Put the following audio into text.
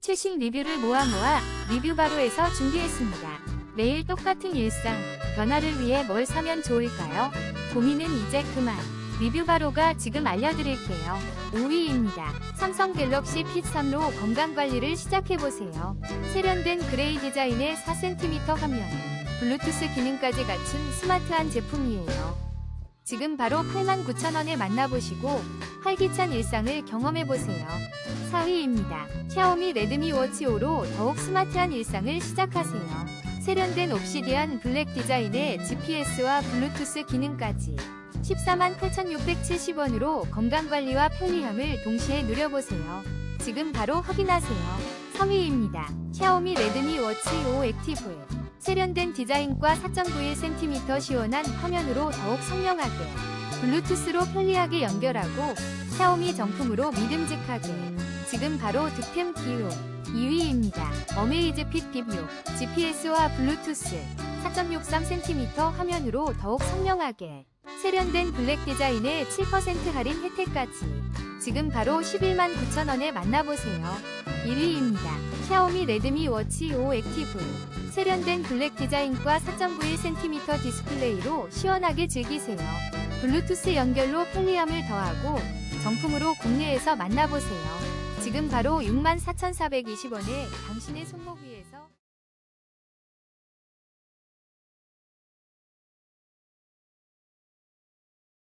최신 리뷰를 모아 모아 리뷰 바로에서 준비했습니다. 매일 똑같은 일상, 변화를 위해 뭘 사면 좋을까요? 고민은 이제 그만. 리뷰 바로가 지금 알려드릴게요. 5위입니다. 삼성 갤럭시 P3로 건강관리를 시작해보세요. 세련된 그레이 디자인의 4cm 화면, 블루투스 기능까지 갖춘 스마트한 제품이에요. 지금 바로 89,000원에 만나보시고 활기찬 일상을 경험해보세요. 4위입니다. 샤오미 레드미 워치 5로 더욱 스마트한 일상을 시작하세요. 세련된 옵시디안 블랙 디자인의 GPS와 블루투스 기능까지 14만 8,670원으로 건강관리와 편리함을 동시에 누려보세요. 지금 바로 확인하세요. 3위입니다. 샤오미 레드미 워치 5 액티브 세련된 디자인과 4.91cm 시원한 화면으로 더욱 선명하게 블루투스로 편리하게 연결하고 샤오미 정품으로 믿음직하게 지금 바로 득템 기호 2위입니다. 어메이즈 핏 딥6 GPS와 블루투스 4.63cm 화면으로 더욱 선명하게 세련된 블랙 디자인의 7% 할인 혜택까지 지금 바로 11만 9천원에 만나보세요. 1위입니다. 샤오미 레드미 워치 5 액티브 세련된 블랙 디자인과 4.91cm 디스플레이로 시원하게 즐기세요. 블루투스 연결로 편리함을 더하고 정품으로 국내에서 만나보세요. 지금 바로 64,420원에 당신의 손목 위에서